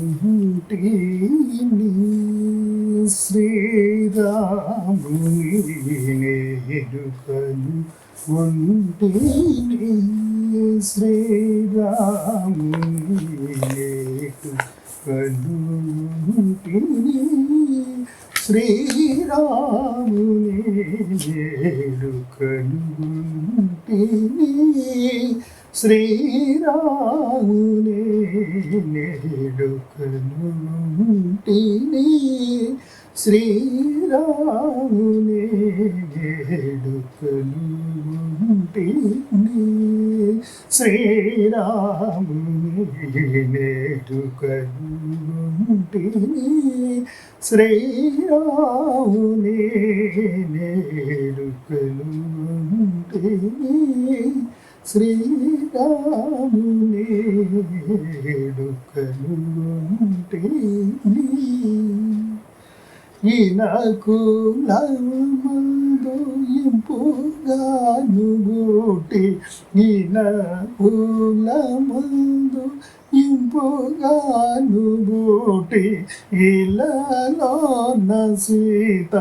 కలుగుంటిని శ్రీరాముని నేరుకలు ఉంటిని శ్రీరాముని నేరు కలుగుంటిని శ్రీరాముని నేడు కలుగుంటిని శ్రీరాముని నేడు కలుగుంటిని శ్రీరాముని నేడు శ్రీరాముని కలుగుంటిని శ్రీరాముని ఈ నాకు లవమందు గోటి ఈ నాకు నమందు ఇంపుగానుగోటి ఇలాలో ఈనకు నమందు సీతనాయకుని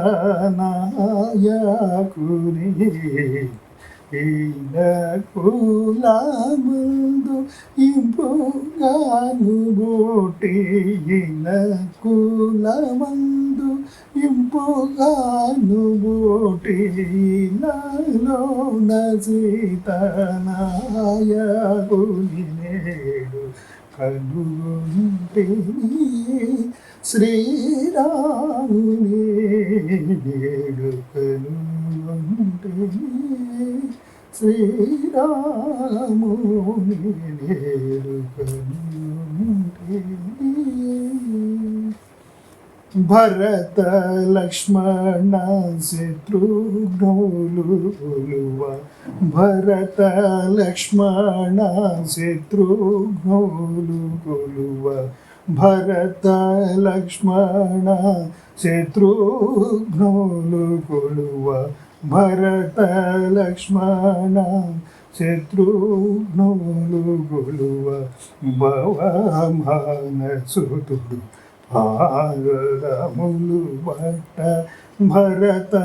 కులముందు ఇంపుగాను గోటి కులమందు ఇంపుగాను గోటి నాలో సీతనాయకుని శ్రీరాముని శ్రీరాముని భరత లక్ష్మణ శత్రుఘ్నులు భరత లక్ష్మణ శత్రుఘ్నులు కొలువ. భరత లక్ష్మణ శత్రుఘ్నులు కొలువ. భరత లక్ష్మణ శత్రుఘ్నులు కొలువ భవమానసుతుడు పారములు బట్ట భరత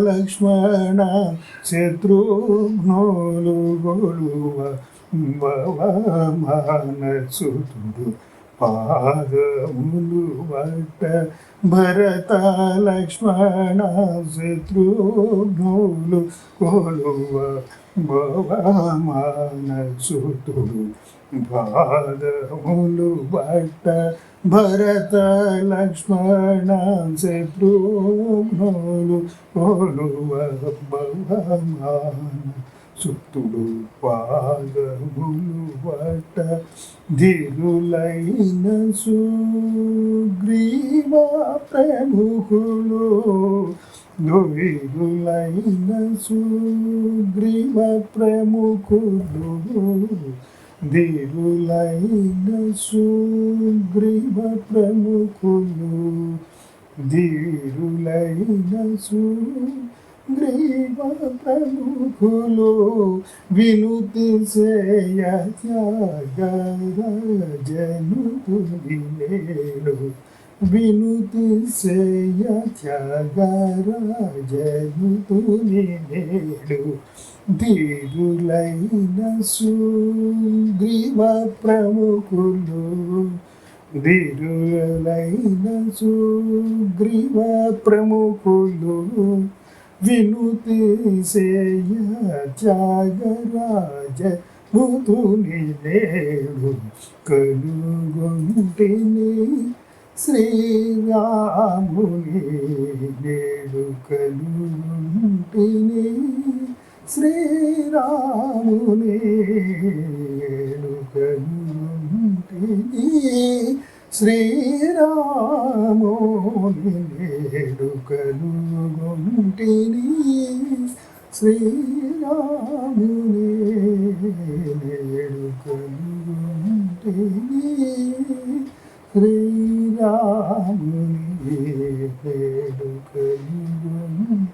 లక్ష్మణ శత్రుఘ్నులు గొలువ భవమానసుతుడు పాదములు బట్ట భరత లక్ష్మణ శత్రుఘ్నులు కొలువ భవమానసుతుడు పాదములు బట్ట భరత లక్ష్మణ శత్రుఘ్నులు కొలువ భవమాన సుతుడు పాగములు వట ధీరులైన సుగ్రీవ ప్రముఖులు ధీరులైన సుగ్రీవ ప్రముఖులు ధీరులైన సుగ్రీవ ప్రముఖులు ధీరులైన సు గ్రీవ ప్రముఖులు వినుతి సేయ త్యాగరాజనుతుని నేడు వినుతి సేయ త్యాగరాజనుతుని ధీరులైన సుగ్రీవ ప్రముఖులు ధీరులైన సుగ్రీవ ప్రముఖులు వినుతి సేయ జాగరాజ ముతుని నేడు కలుగొంటిని శ్రీరాముని నేడు కలుగొంటిని శ్రీరాముని నేడు కలుగొంటిని. శ్రీరామో నేడు కలుగొంటిని శ్రీరాముని నేడు కలుగొంటిని శ్రీరాముని నేడు కలుగొంటిని